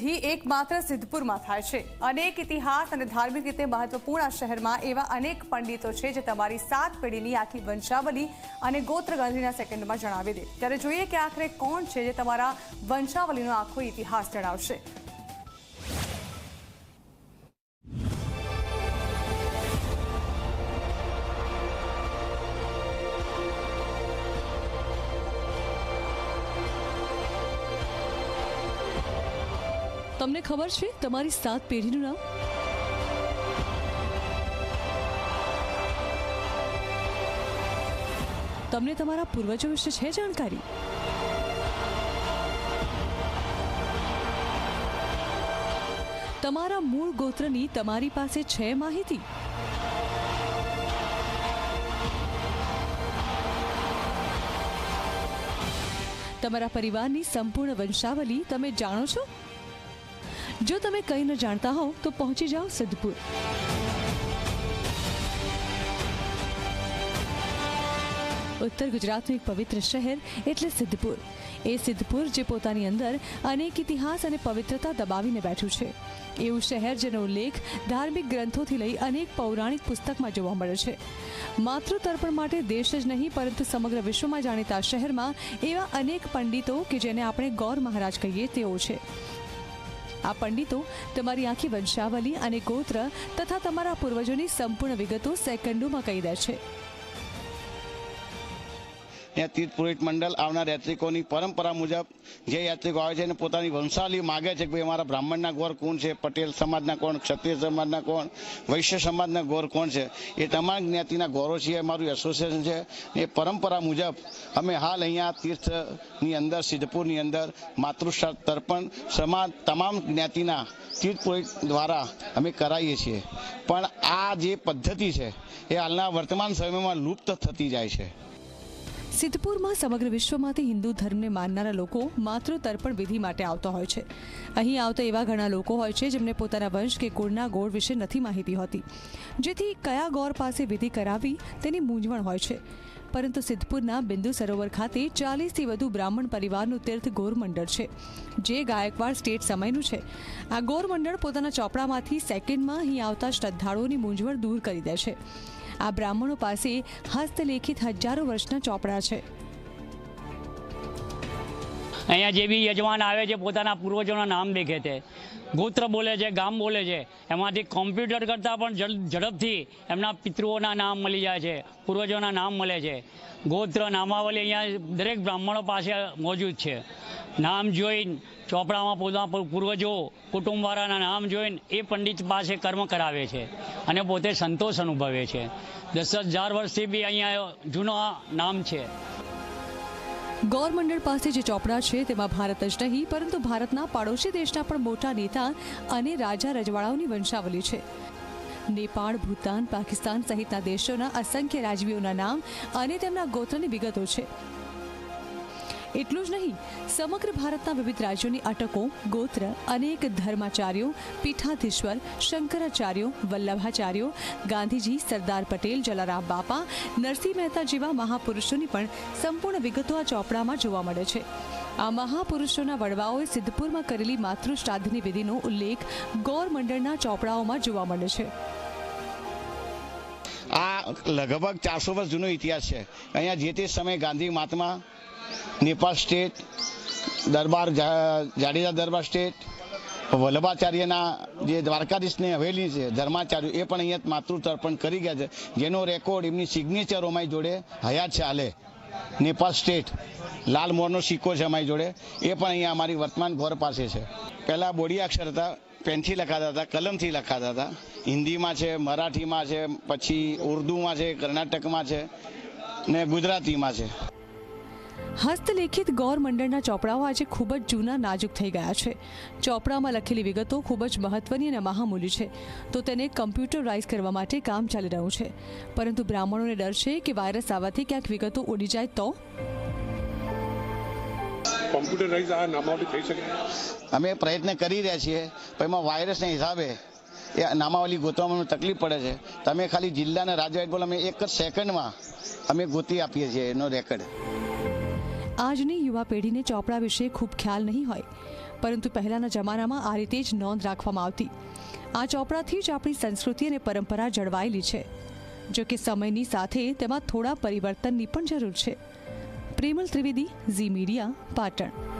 વિધિ એકમાત્ર સિદ્ધપુરમાં થાય છે. અનેક ઇતિહાસ અને ધાર્મિક રીતે મહત્વપૂર્ણ શહેરમાં એવા અનેક પંડિતો છે જે તમારી સાત પેઢીની આખી વંશાવલી અને ગોત્ર ગાંધીના સેકન્ડમાં જણાવી દે. ત્યારે જોઈએ કે આખરે કોણ છે જે તમારા વંશાવલીનો આખો ઇતિહાસ જણાવશે. તમને ખબર છે તમારી સાત પેઢીનું નામ? તમને તમારા પૂર્વજો વિશે છે જાણકારી? તમારા મૂળ ગોત્રની તમારી પાસે છે માહિતી? તમારા પરિવારની સંપૂર્ણ વંશાવલી તમે જાણો છો? જો તમે કંઈ ન જાણતા હોવ, તો પહોંચી જાઓ સિદ્ધપુર. ઉત્તર ગુજરાતનું એક પવિત્ર શહેર એટલે સિદ્ધપુર. એ સિદ્ધપુર જે પોતાની અંદર અનેક ઇતિહાસ અને પવિત્રતા દબાવીને બેઠું છે. એવું શહેર જેનો ઉલ્લેખ ધાર્મિક ગ્રંથોથી લઈ અનેક પૌરાણિક પુસ્તકમાં જોવા મળે છે. માતૃ તર્પણ માટે દેશ જ નહીં, પરંતુ સમગ્ર વિશ્વમાં જાણીતા શહેરમાં એવા અનેક પંડિતો કે જેને આપણે ગૌર મહારાજ કહીએ તેઓ છે. આ પંડિતો તમારી આખી વંશાવલી અને ગોત્ર તથા તમારા પૂર્વજોની સંપૂર્ણ વિગતો સેકન્ડોમાં કહી દે છે. ત્યાં તીર્થ પુરોહિત મંડળ આવનાર યાત્રિકોની પરંપરા મુજબ જે યાત્રિકો આવે છે એને પોતાની વંશાવલી માગે છે કે ભાઈ અમારા બ્રાહ્મણના ગોર કોણ છે, પટેલ સમાજના કોણ, ક્ષત્રિય સમાજના કોણ, વૈશ્ય સમાજના ગોર કોણ છે, એ તમામ જ્ઞાતિના ગોરો છીએ, અમારું એસોસિએશન છે એ પરંપરા મુજબ અમે હાલ અહીંયા તીર્થની અંદર, સિદ્ધપુરની અંદર માતૃશ્રાદ્ધ તર્પણ સમાજ તમામ જ્ઞાતિના તીર્થ પુરોહિત દ્વારા અમે કરાવીએ છીએ. પણ આ જે પદ્ધતિ છે એ હાલના વર્તમાન સમયમાં લુપ્ત થતી જાય છે. સિદ્ધપુરમાં સમગ્ર વિશ્વમાંથી હિન્દુ ધર્મને માનનારા લોકો માત્ર તર્પણ વિધિ માટે આવતા હોય છે. અહીં આવતા એવા ઘણા લોકો હોય છે જેમને પોતાના વંશ કે કુળના ગોળ વિશે નથી માહિતી હોતી. જેથી કયા ગોર પાસે વિધિ કરાવી તેની મૂંઝવણ હોય છે. પરંતુ સિદ્ધપુરના બિંદુ સરોવર ખાતે ચાલીસથી વધુ બ્રાહ્મણ પરિવારનું તીર્થ ગોર મંડળ છે, જે ગાયકવાડ સ્ટેટ સમયનું છે. આ ગોર મંડળ પોતાના ચોપડામાંથી સેકન્ડમાં અહીં આવતા શ્રદ્ધાળુઓની મૂંઝવણ દૂર કરી દે છે. આ બ્રાહ્મણો પાસે હસ્તલેખિત હજારો વર્ષના ચોપડા છે. અહીંયા જે બી યજમાન આવે છે, પોતાના પૂર્વજોના નામ દેખે છે. ગોત્ર બોલે છે, ગામ બોલે છે, એમાંથી કોમ્પ્યુટર કરતાં પણ ઝડપથી એમના પિતૃઓના નામ મળી જાય છે, પૂર્વજોના નામ મળે છે. ગોત્ર, નામાવલી અહીંયા દરેક બ્રાહ્મણો પાસે મોજૂદ છે. નામ જોઈને ચોપડામાં પોતાના પૂર્વજો, કુટુંબવાળાના નામ જોઈને એ પંડિત પાસે કર્મ કરાવે છે અને પોતે સંતોષ અનુભવે છે. દસ હજાર વર્ષથી બી અહીંયા જૂનો નામ છે. ગૌર મંડળ પાસે જે ચોપડા છે, તેમાં ભારત જ નહીં, પરંતુ ભારતના પાડોશી દેશના પણ મોટા નેતા અને રાજા રજવાડાઓની વંશાવલી છે. નેપાળ, ભૂતાન, પાકિસ્તાન સહિતના દેશોના અસંખ્ય રાજવીઓના નામ અને તેમના ગોત્રની વિગતો છે. એટલું જ નહીં, સમગ્ર ભારતના વિવિધ રાજ્યોની અટકો, ગોત્ર, અનેક ધર્માચાર્યો, પીઠાધીશ્વર, શંકરાચાર્યો, વલ્લભાચાર્યો, ગાંધીજી, સરદાર પટેલ, જલારામ બાપા, નરસિંહ મહેતા જેવા મહાપુરુષોની પણ સંપૂર્ણ વિગતો આ ચોપડામાં જોવા મળે છે. આ મહાપુરુષોના વડવાઓએ સિદ્ધપુરમાં કરેલી માતૃશ્રાદ્ધની વિધિનો ઉલ્લેખ ગૌર મંડળના ચોપડાઓમાં જોવા મળે છે. આ લગભગ ચારસો વર્ષ જૂનો ઇતિહાસ છે. અહીંયા જે તે સમયે ગાંધી, મહાત્મા નેપાળ સ્ટેટ, દરબાર જાડેજા દરબાર સ્ટેટ, વલ્લભાચાર્યના જે દ્વારકાધીશની હવેલી છે, ધર્માચાર્ય, એ પણ અહીંયા માતૃ તર્પણ કરી ગયા છે. જેનો રેકોર્ડ એમની સિગ્નેચર અમારી જોડે હયાત છે હાલે. નેપાળ સ્ટેટ, લાલ મોરનો સિક્કો છે અમારી જોડે. એ પણ અહીંયા અમારી વર્તમાન ઘોર પાસે છે. પહેલાં બોડી અક્ષર હતા, પેનથી લખાતા હતા, કલમથી લખાતા હતા. હિન્દીમાં છે, મરાઠીમાં છે, પછી ઉર્દુમાં છે, કર્ણાટકમાં છે ને ગુજરાતીમાં છે. હસ્તલેખિત ગૌર મંડળના ચોપડાઓ આજે ખૂબ જ જૂના નાજુક થઈ ગયા છે. ચોપડામાં લખેલી વિગતો ખૂબ જ મહત્વની અને મહામૂલ્ય છે. તો તેને કમ્પ્યુટરાઇઝ કરવા માટે કામ ચાલી રહ્યું છે. પરંતુ બ્રાહ્મણોને ડર છે કે વાયરસ આવવાથી ક્યાંક વિગતો ઉડી જાય તો? કોમ્પ્યુટરાઇઝ આ નામાવલી થઈ શકે? અમે પ્રયત્ન કરી રહ્યા છીએ પણ એમાં વાયરસના હિસાબે એ નામાવલી ગોતવામાં તકલીફ પડે છે. તમે ખાલી જિલ્લાના રાજ્ય બોલો અમે એક જ સેકન્ડમાં અમે ગોતી આપીએ છીએ એનો રેકર્ડ. આજની યુવા પેઢીને ચોપડા વિશે ખૂબ ખ્યાલ નહીં હોય, પરંતુ પહેલાંના જમાનામાં આ રીતે જ નોંધ રાખવામાં આવતી. આ ચોપડાથી જ આપણી સંસ્કૃતિ અને પરંપરા જળવાયેલી છે, જો કે સમયની સાથે તેમાં થોડા પરિવર્તનની પણ જરૂર છે. પ્રેમલ ત્રિવેદી, ઝી મીડિયા, પાટણ.